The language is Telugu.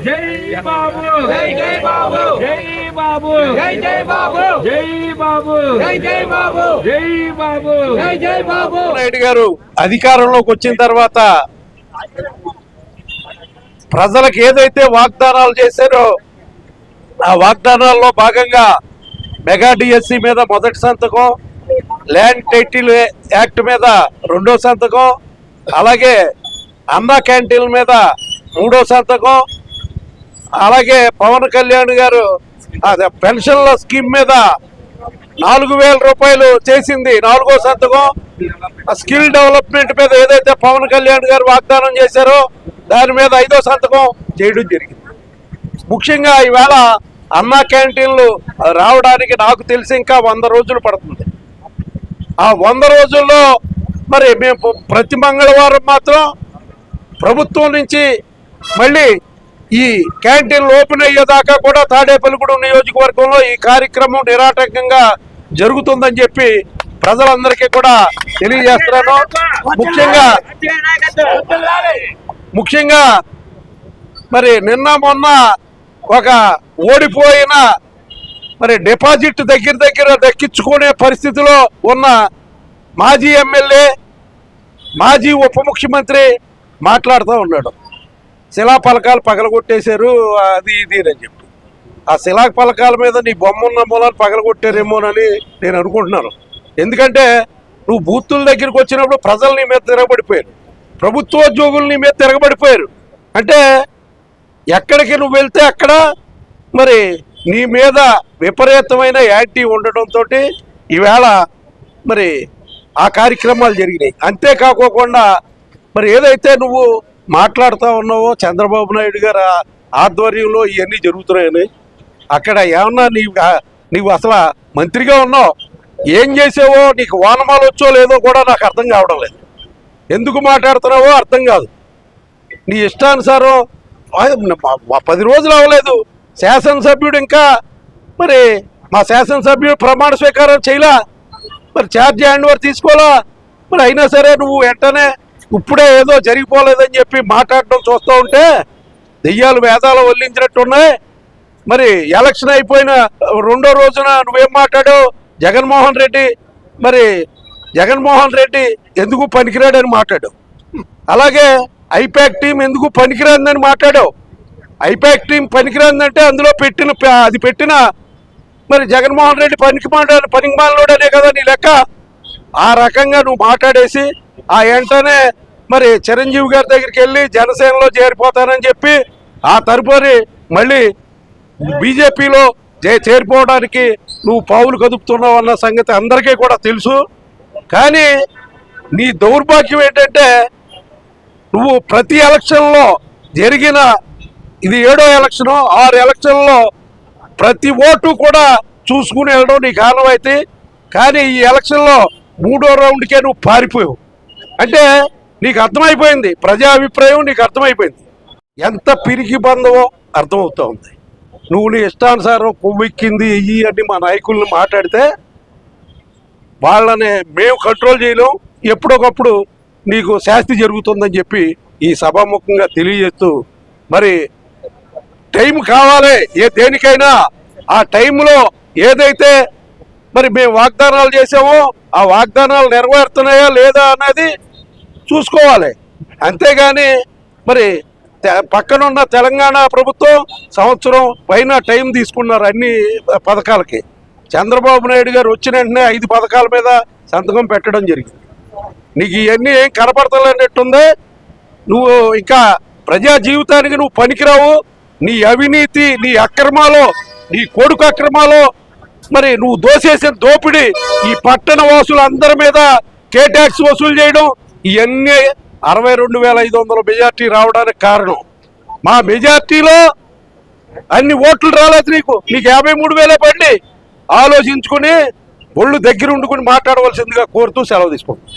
జై బాబు! జై జై బాబు! జై బాబు! జై జై బాబు! జై బాబు! జై జై బాబు! జై బాబు! జై జై బాబు! నాయుడు గారు అధికారంలోకి వచ్చిన తర్వాత ప్రజలకు ఏదైతే వాగ్దానాలు చేశారో ఆ వాగ్దానాల్లో భాగంగా మెగా డిఎస్సి మీద మొదటి సంతకం ల్యాండ్ టైటిల్ యాక్ట్ మీద రెండో సంతకం అలాగే అన్న క్యాంటీన్ల మీద మూడో సంతకం అలాగే పవన్ కళ్యాణ్ గారు అదే పెన్షన్ల స్కీమ్ మీద నాలుగు వేల రూపాయలు చేసింది. నాలుగో సంతకం. ఆ స్కిల్ డెవలప్మెంట్ మీద ఏదైతే పవన్ కళ్యాణ్ గారు వాగ్దానం చేశారో దాని మీద ఐదో సంతకం చేయడం జరిగింది. ముఖ్యంగా ఈవేళ అన్నా క్యాంటీన్లు రావడానికి నాకు తెలిసి ఇంకా వంద రోజులు పడుతుంది. ఆ వంద రోజుల్లో మరి మేము ప్రతి మంగళవారం మాత్రం ప్రభుత్వం నుంచి మళ్ళీ ఈ క్యాంటీన్లు ఓపెన్ అయ్యేదాకా కూడా తాడేపల్లిగూడెం నియోజకవర్గంలో ఈ కార్యక్రమం నిరాటంకంగా జరుగుతుందని చెప్పి ప్రజలందరికీ కూడా తెలియజేస్తున్నాను. ముఖ్యంగా ముఖ్యంగా మరి నిన్న మొన్న ఒక ఓడిపోయిన మరి డిపాజిట్ దగ్గర దగ్గర దక్కించుకునే పరిస్థితిలో ఉన్న మాజీ ఎమ్మెల్యే మాజీ ఉప ముఖ్యమంత్రి మాట్లాడుతూ ఉన్నాడు. శిలా పలకాలు పగలగొట్టేశారు అది ఇది అని చెప్పి. ఆ శిలా పలకాల మీద నీ బొమ్మ ఉన్న మూలాలు పగలగొట్టారేమోనని నేను అనుకుంటున్నాను. ఎందుకంటే నువ్వు బూతుల దగ్గరికి వచ్చినప్పుడు ప్రజలు నీ మీద తిరగబడిపోయారు. ప్రభుత్వోద్యోగులు నీ మీద తిరగబడిపోయారు. అంటే ఎక్కడికి నువ్వు వెళ్తే అక్కడ మరి నీ మీద విపరీతమైన యాంటీ ఉండటంతో ఈవేళ మరి ఆ కార్యక్రమాలు జరిగినాయి. అంతేకాకోకుండా మరి ఏదైతే నువ్వు మాట్లాడుతూ ఉన్నావు చంద్రబాబు నాయుడు గారు ఆధ్వర్యంలో ఇవన్నీ జరుగుతున్నాయని. అక్కడ ఏమన్నా నీవు నీవు అసలు మంత్రిగా ఉన్నావు. ఏం చేసావో నీకు వానమాలు వచ్చో లేదో కూడా నాకు అర్థం కావడం లేదు. ఎందుకు మాట్లాడుతున్నావో అర్థం కాదు. నీ ఇష్టానుసారం పది రోజులు అవ్వలేదు. శాసనసభ్యుడు ఇంకా మరి మా శాసనసభ్యుడు ప్రమాణ స్వీకారం చేయలా? మరి ఛార్జ్ హ్యాండ్ ఓవర్ తీసుకోవాలా? మరి అయినా సరే నువ్వు వెంటనే ఇప్పుడే ఏదో జరిగిపోలేదని చెప్పి మాట్లాడటం చూస్తూ ఉంటే దెయ్యాలు వేదాలు వల్లించినట్టున్నాయి. మరి ఎలక్షన్ అయిపోయిన రెండో రోజున నువ్వేం మాట్లాడావు? జగన్మోహన్ రెడ్డి మరి జగన్మోహన్ రెడ్డి ఎందుకు పనికిరాడని మాట్లాడావు? అలాగే ఐపాక్ టీం ఎందుకు పనికిరాందని మాట్లాడావు? ఐపాక్ టీం పనికిరాందంటే అందులో పెట్టిన అది పెట్టిన మరి జగన్మోహన్ రెడ్డి పనికి మాట్లాడు పనికి మాలోడనే కదా నీ లెక్క? ఆ రకంగా నువ్వు మాట్లాడేసి ఆ వెంటనే మరి చిరంజీవి గారి దగ్గరికి వెళ్ళి జనసేనలో చేరిపోతానని చెప్పి ఆ తదుపరి మళ్ళీ బీజేపీలో చేరిపోవడానికి నువ్వు పావులు కదుపుతున్నావు అన్న సంగతి అందరికీ కూడా తెలుసు. కానీ నీ దౌర్భాగ్యం ఏంటంటే నువ్వు ప్రతి ఎలక్షన్లో జరిగిన ఇది ఏడో ఎలక్షన్ ఆరు ఎలక్షన్లో ప్రతి ఓటు కూడా చూసుకుని వెళ్ళడం నీకు ఆనవాయితీ. కానీ ఈ ఎలక్షన్లో మూడో రౌండ్కే నువ్వు పారిపోయావు. అంటే నీకు అర్థమైపోయింది. ప్రజా అభిప్రాయం నీకు అర్థమైపోయింది. ఎంత పిరికి బంధవో అర్థమవుతూ ఉంది. నువ్వు నీ ఇష్టానుసారం కొవ్వెక్కింది ఇయ్యి అని మా నాయకుల్ని మాట్లాడితే వాళ్ళని మేము కంట్రోల్ చేయలేం. ఎప్పుడొకప్పుడు నీకు శాస్తి జరుగుతుందని చెప్పి ఈ సభాముఖంగా తెలియజేస్తూ మరి టైం కావాలి. ఏ దేనికైనా ఆ టైంలో ఏదైతే మరి మేము వాగ్దానాలు చేసామో ఆ వాగ్దానాలు నెరవేరుతున్నాయా లేదా అన్నది చూసుకోవాలి. అంతేగాని మరి తె- పక్కనున్న తెలంగాణ ప్రభుత్వం సంవత్సరం పైన టైం తీసుకున్నారు అన్ని పథకాలకి. చంద్రబాబు నాయుడు గారు వచ్చిన వెంటనే ఐదు పథకాల మీద సంతకం పెట్టడం జరిగింది. నీకు ఇవన్నీ ఏం కనపడతలేనట్టుంది. నువ్వు ఇంకా ప్రజా జీవితానికి నువ్వు పనికిరావు. నీ అవినీతి నీ అక్రమాలు నీ కొడుకు అక్రమాలు మరి నువ్వు దోసేసిన దోపిడీ ఈ పట్టణ వాసులు అందరి మీద కే ట్యాక్స్ వసూలు చేయడం ఇవన్నీ అరవై రెండు వేల ఐదు వందల మెజార్టీ రావడానికి కారణం. మా మెజార్టీలో అన్ని ఓట్లు రాలేదు నీకు. నీకు యాభై మూడు వేలే పడి ఆలోచించుకుని ఒళ్ళు దగ్గర ఉండుకుని మాట్లాడవలసిందిగా కోరుతూ సెలవు తీసుకుంటాం